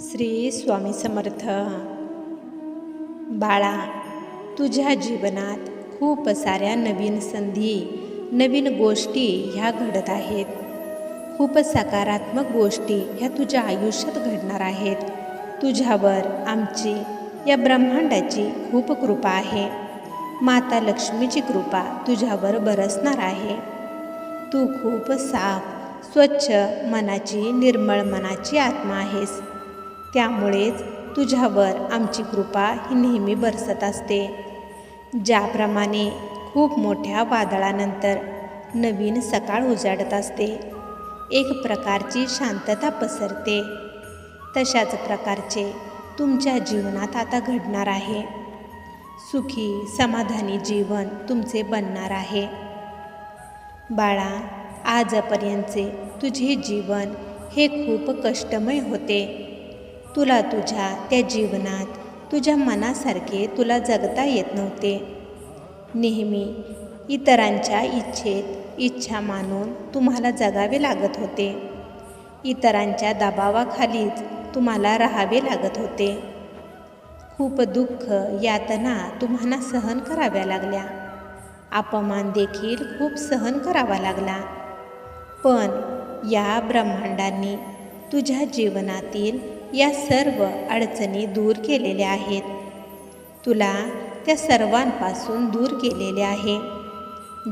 श्री स्वामी समर्थ. बाळा तुझ्या जीवनात खूप साऱ्या नवीन संधी नवीन गोष्टी ह्या घडत आहेत. खूप सकारात्मक गोष्टी ह्या तुझ्या आयुष्यात घडणार आहेत. तुझ्यावर आमची या ब्रह्मांडाची खूप कृपा आहे. माता लक्ष्मीची कृपा तुझ्यावर बरसणार आहे. तू खूप साफ स्वच्छ मनाची निर्मळ मनाची आत्मा आहेस. त्यामुळेच तुझ्यावर आमची कृपा ही नेहमी बरसत असते. ज्याप्रमाणे खूप मोठ्या वादळानंतर नवीन सकाळ उजाडत असते. एक प्रकारची शांतता पसरते. तशाच प्रकारचे तुमच्या जीवनात आता घडणार आहे. सुखी समाधानी जीवन तुमचे बनणार आहे. बाळा आजपर्यंतचे तुझे जीवन हे खूप कष्टमय होते. तुला तुझ्या त्या जीवनात तुझ्या मनासारखे तुला जगता येत नव्हते. नेहमी इतरांच्या इच्छेत इच्छा मानून तुम्हाला जगावे लागत होते. इतरांच्या दबावाखालीच तुम्हाला राहावे लागत होते. खूप दुःख यातना तुम्हाला सहन कराव्या लागल्या. अपमान देखील खूप सहन करावा लागला. पण या ब्रह्मांडांनी तुझ्या जीवनातील या सर्व अडचणी दूर केलेल्या आहेत. तुला त्या सर्वांपासून दूर केलेले आहे.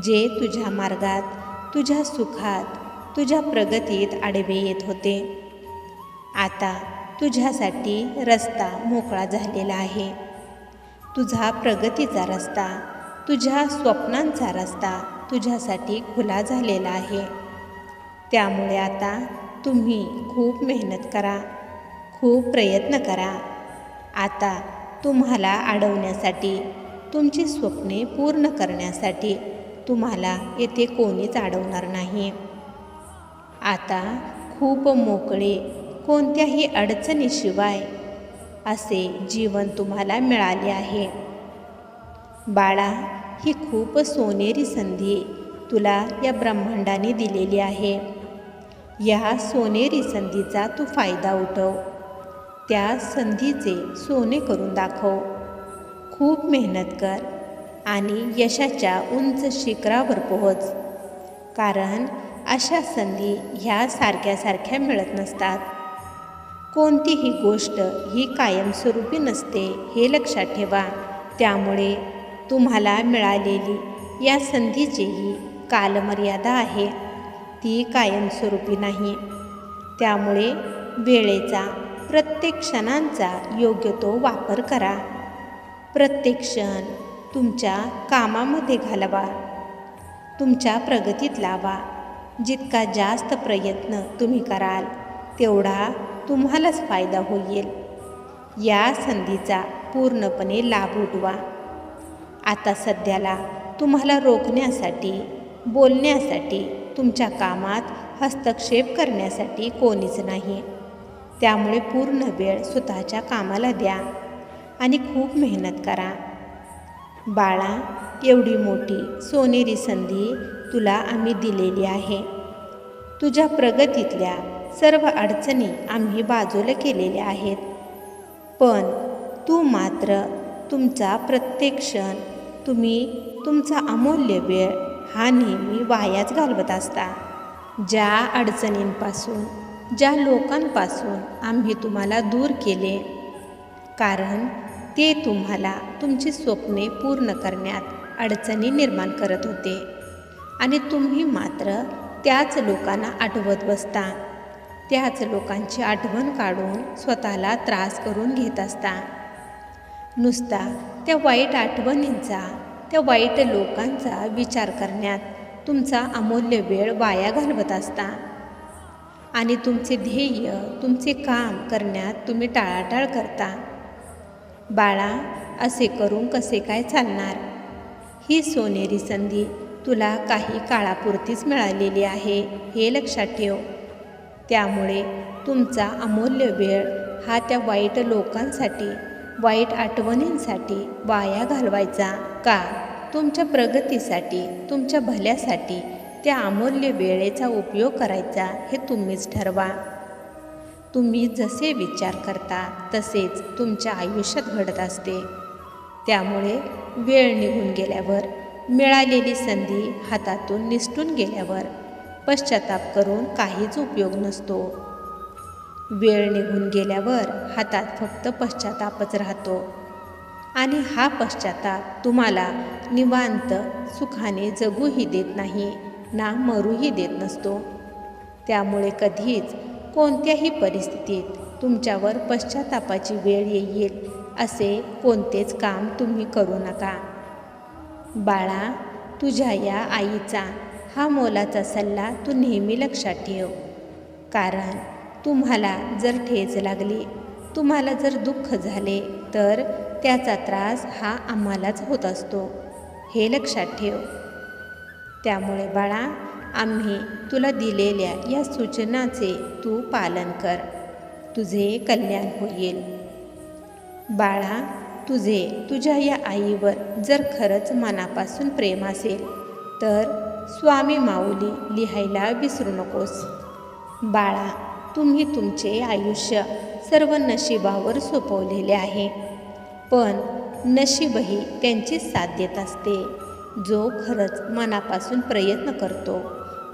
जे तुझ्या मार्गात तुझ्या सुखात तुझ्या प्रगतीत आडवे येत होते. आता तुझ्यासाठी रस्ता मोकळा झालेला आहे. तुझा प्रगतीचा रस्ता तुझ्या स्वप्नांचा रस्ता तुझ्यासाठी खुला झालेला आहे. त्यामुळे आता तुम्ही खूप मेहनत करा. खूप प्रयत्न करा. आता तुम्हाला अडवण्यासाठी तुमची स्वप्ने पूर्ण करण्यासाठी तुम्हाला येथे कोणीच अडवणार नाही. आता खूप मोकळे कोणत्याही अडचणीशिवाय असे जीवन तुम्हाला मिळाले आहे. बाळा ही खूप सोनेरी संधी तुला या ब्रह्मांडाने दिलेली आहे. या सोनेरी संधीचा तू फायदा उठव. त्या संधीचे सोने करून दाखव. खूप मेहनत कर आणि यशाच्या उंच शिखरावर पोहोच. कारण अशा संधी ह्या सारख्या सारख्या मिळत नसतात. कोणतीही गोष्ट ही कायमस्वरूपी नसते हे लक्षात ठेवा. त्यामुळे तुम्हाला मिळालेली या संधीचीही कालमर्यादा आहे. ती कायमस्वरूपी नाही. त्यामुळे वेळेचा प्रत्येक क्षणांचा योग्य तो वापर करा. प्रत्येक क्षण तुमच्या कामामध्ये घालवा. तुमच्या प्रगतीत लावा. जितका जास्त प्रयत्न तुम्ही कराल तेवढा तुम्हालाच फायदा होईल. या संधीचा पूर्णपणे लाभ उठवा. आता सध्याला तुम्हाला रोखण्यासाठी बोलण्यासाठी तुमच्या कामात हस्तक्षेप करण्यासाठी कोणीच नाही. त्यामुळे पूर्ण वेळ स्वतःच्या कामाला द्या आणि खूप मेहनत करा. बाळा एवढी मोठी सोनेरी संधी तुला आम्ही दिलेली आहे. तुझ्या प्रगतीतल्या सर्व अडचणी आम्ही बाजूला केलेल्या आहेत. पण तू मात्र तुमचा प्रत्येक क्षण तुम्ही तुमचा अमूल्य वेळ हा नेहमी वायाच घालवत असता. ज्या अडचणींपासून ज्या लोकांपासून आम्ही तुम्हाला दूर केले. कारण ते तुम्हाला तुमची स्वप्ने पूर्ण करण्यात अडचणी निर्माण करत होते. आणि तुम्ही मात्र त्याच लोकांना आठवत बसता. त्याच लोकांची आठवण काढून स्वतःला त्रास करून घेत असता. नुसता त्या वाईट आठवणींचा त्या वाईट लोकांचा विचार करण्यात तुमचा अमूल्य वेळ वाया घालवत असता. आणि तुमचे ध्येय तुमचे काम करण्यात तुम्ही टाळाटाळ करता. बाळा असे करून कसे काय चालणार? ही सोनेरी संधी तुला काही काळापुरतीच मिळालेली आहे हे लक्षात ठेव. त्यामुळे तुमचा अमूल्य वेळ हा त्या वाईट लोकांसाठी वाईट आठवणींसाठी वाया घालवायचा का? तुमच्या प्रगतीसाठी तुमच्या भल्यासाठी त्या अमूल्य वेळेचा उपयोग करायचा हे तुम्हीच ठरवा. तुम्ही जसे विचार करता तसेच तुमच्या आयुष्यात घडत असते. त्यामुळे वेळ निघून गेल्यावर मिळालेली संधी हातातून निसटून गेल्यावर पश्चाताप करून काहीच उपयोग नसतो. वेळ निघून गेल्यावर हातात फक्त पश्चातापच राहतो. आणि हा पश्चाताप तुम्हाला निवांत सुखाने जगूही देत नाही. ना मरूही देत नसतो. त्यामुळे कधीच कोणत्याही परिस्थितीत तुमच्यावर पश्चातापाची वेळ येईल असे कोणतेच काम तुम्ही करू नका. बाळा तुझ्या या आईचा हा मोलाचा सल्ला तू नेहमी लक्षात ठेव. कारण तुम्हाला जर ठेच लागली तुम्हाला जर दुःख झाले तर त्याचा त्रास हा आम्हालाच होत असतो. हे लक्षात ठेव. त्यामुळे बाळा आम्ही तुला दिलेल्या या सूचनाचे तू पालन कर. तुझे कल्याण होईल. बाळा तुझे तुझ्या या आईवर जर खरंच मनापासून प्रेम असेल तर स्वामी माऊली लिहायला विसरू नकोस. बाळा तुम्ही तुमचे आयुष्य सर्व नशिबावर सोपवलेले आहे पण नशीबही त्यांची साथ देत असते. जो खरंच मनापासून प्रयत्न करतो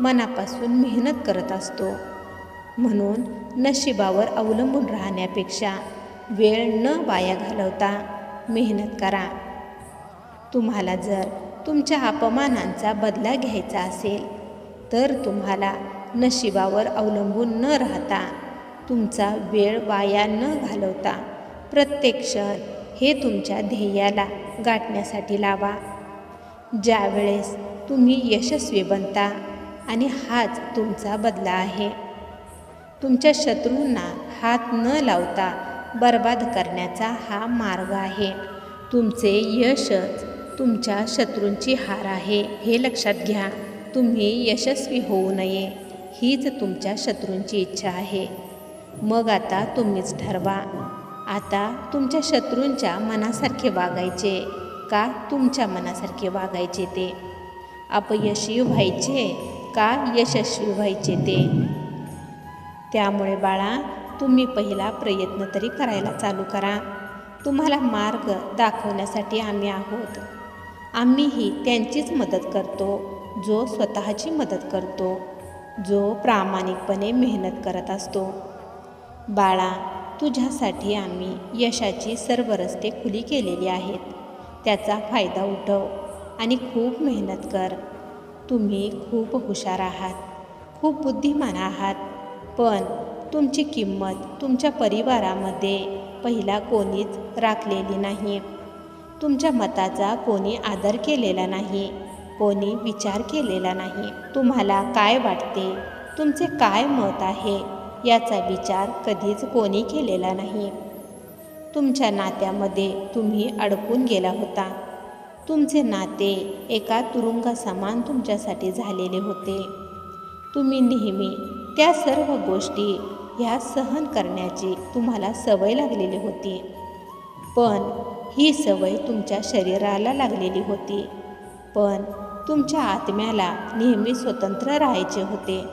मनापासून मेहनत करत असतो. म्हणून नशिबावर अवलंबून राहण्यापेक्षा वेळ न वाया घालवता मेहनत करा. तुम्हाला जर तुमच्या अपमानांचा बदला घ्यायचा असेल तर तुम्हाला नशिबावर अवलंबून न राहता तुमचा वेळ वाया न घालवता प्रत्येक क्षण हे तुमच्या ध्येयाला गाठण्यासाठी लावा. ज्यावेळेस तुम्ही यशस्वी बनता आणि हाच तुमचा बदला आहे. तुमच्या शत्रूंना हात न लावता बर्बाद करण्याचा हा मार्ग आहे. तुमचे यशच तुमच्या शत्रूंची हार आहे. हे लक्षात घ्या तुम्ही यशस्वी होऊ नये हीच तुमच्या शत्रूंची इच्छा आहे. मग आता तुम्हीच ठरवा. आता तुमच्या शत्रूंच्या मनासारखे वागायचे. का तुमच्या मनासारखे वागायचे ते? अपयशी व्हायचे का यशस्वी व्हायचे ते? त्यामुळे बाळा तुम्ही पहिला प्रयत्न तरी करायला चालू करा. तुम्हाला मार्ग दाखवण्यासाठी आम्ही आहोत. आम्हीही त्यांचीच मदत करतो जो स्वतःची मदत करतो जो प्रामाणिकपणे मेहनत करत असतो. बाळा तुझ्यासाठी आम्ही यशाची सर्व रस्ते खुली केलेली आहेत. त्याचा फायदा उठव आणि खूप मेहनत कर. तुम्ही खूप हुशार आहात खूप बुद्धिमान आहात पण तुमची किंमत तुमच्या परिवारामध्ये पहिला कोणीच राखलेली नाही. तुमच्या मताचा कोणी आदर केलेला नाही कोणी विचार केलेला नाही. तुम्हाला काय वाटते? तुमचे काय मत आहे? याचा विचार कधीच कोणी केलेला नाही. तुमच्या नात्यामध्ये तुम्ही अडकून गेला होता. तुमचे नाते एका तुरुंगासमान तुमच्यासाठी झालेले होते. तुम्ही नेहमी त्या सर्व गोष्टी ह्या सहन करण्याची तुम्हाला सवय लागलेली होती. पण ही सवय तुमच्या शरीराला लागलेली होती. पण तुमच्या आत्म्याला नेहमी स्वतंत्र राहायचे होते.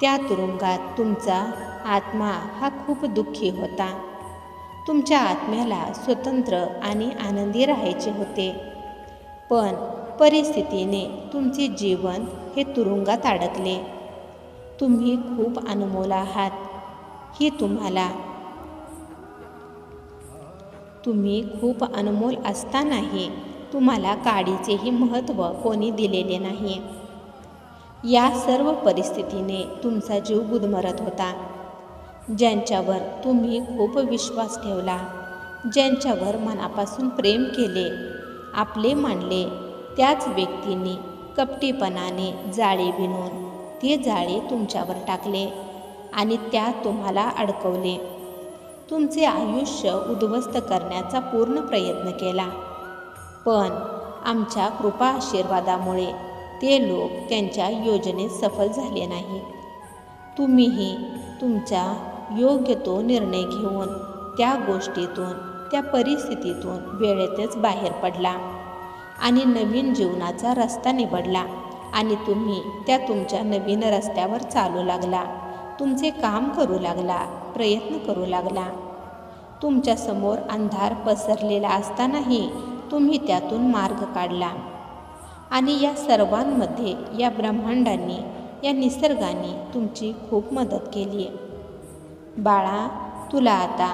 त्या तुरुंगात तुमचा आत्मा हा खूप दुःखी होता. तुमच्या आत्म्याला स्वतंत्र आणि आनंदी राहायचे होते. पण परिस्थितीने तुमचे जीवन हे तुरुंगात अडकले. तुम्ही खूप अनमोल आहात. ही तुम्हाला तुम्ही खूप अनमोल असतानाही तुम्हाला काडीचेही महत्त्व कोणी दिलेले नाही. या सर्व परिस्थितीने तुमचा जीव गुदमरत होता. ज्यांच्यावर तुम्ही खूप विश्वास ठेवला ज्यांच्यावर मनापासून प्रेम केले आपले मानले त्याच व्यक्तींनी कपटीपणाने जाळे विणून ते जाळे तुमच्यावर टाकले आणि त्या तुम्हाला अडकवले. तुमचे आयुष्य उद्ध्वस्त करण्याचा पूर्ण प्रयत्न केला. पण आमच्या कृपा आशीर्वादामुळे ते लोक त्यांच्या योजनेत सफल झाले नाही. तुम्हीही तुमच्या योग्य तो निर्णय घेऊन त्या गोष्टीतून त्या परिस्थितीतून वेळेतच बाहेर पडला आणि नवीन जीवनाचा रस्ता निवडला आणि तुम्ही त्या तुमच्या नवीन रस्त्यावर चालू लागला. तुमचे काम करू लागला प्रयत्न करू लागला. तुमच्यासमोर अंधार पसरलेला असतानाही तुम्ही त्यातून मार्ग काढला आणि या सर्वांमध्ये या ब्रह्मांडांनी या निसर्गाने तुमची खूप मदत केली. आहे बाळा तुला आता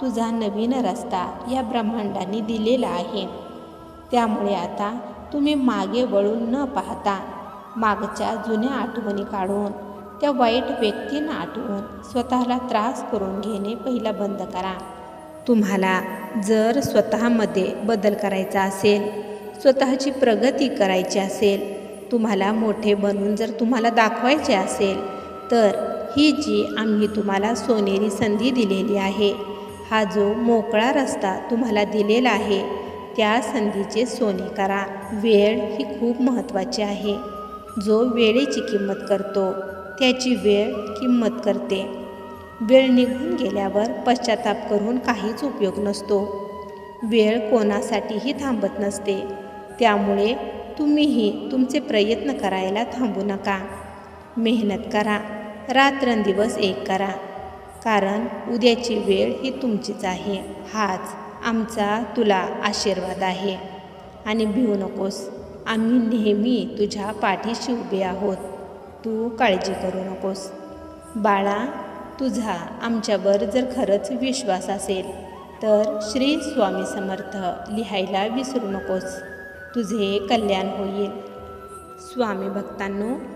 तुझा नवीन रस्ता या ब्रह्मांडाने दिलेला आहे. त्यामुळे आता तुम्ही मागे वळून न पाहता मागच्या जुन्या आठवणी काढून त्या वाईट व्यक्तींना आठवून स्वतःला त्रास करून घेणे पहिला बंद करा. तुम्हाला जर स्वतःमध्ये बदल करायचा असेल स्वतःची प्रगती करायची असेल तुम्हाला मोठे बनून जर तुम्हाला दाखवायचे असेल तर ही जी आम्ही तुम्हाला सोनेरी संधी दिलेली आहे हा जो मोकळा रस्ता तुम्हाला दिलेला आहे त्या संधीचे सोने करा. वेळ ही खूप महत्त्वाची आहे. जो वेळेची किंमत करतो त्याची वेळ किंमत करते. वेळ निघून गेल्यावर पश्चाताप करून काहीच उपयोग नसतो. वेळ कोणासाठीही थांबत नसते. त्यामुळे तुम्हीही तुमचे प्रयत्न करायला थांबू नका. मेहनत करा. रात्रंदिवस एक करा. कारण उद्याची वेळ ही तुमचीच आहे. हाच आमचा तुला आशीर्वाद आहे. आणि भिवू नकोस. आम्ही नेहमी तुझ्या पाठीशी उभे आहोत. तू काळजी करू नकोस. बाळा तुझा आमच्यावर जर खरंच विश्वास असेल तर श्री स्वामी समर्थ लिहायला विसरू नकोस. तुझे कल्याण होईल. स्वामी भक्तांनो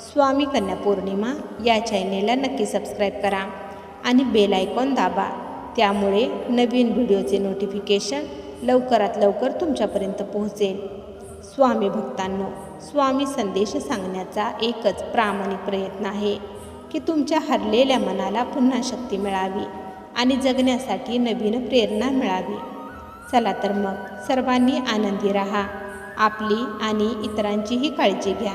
स्वामी कन्या पौर्णिमा या चॅनेलला नक्की सबस्क्राईब करा आणि बेल आयकॉन दाबा. त्यामुळे नवीन व्हिडिओचे नोटिफिकेशन लवकरात लवकर तुमच्यापर्यंत पोहोचेल. स्वामी भक्तांनो स्वामी संदेश सांगण्याचा एकच प्रामाणिक प्रयत्न आहे की तुमच्या हरलेल्या मनाला पुन्हा शक्ती मिळावी आणि जगण्यासाठी नवीन प्रेरणा मिळावी. चला तर मग सर्वांनी आनंदी राहा. आपली आणि इतरांचीही काळजी घ्या.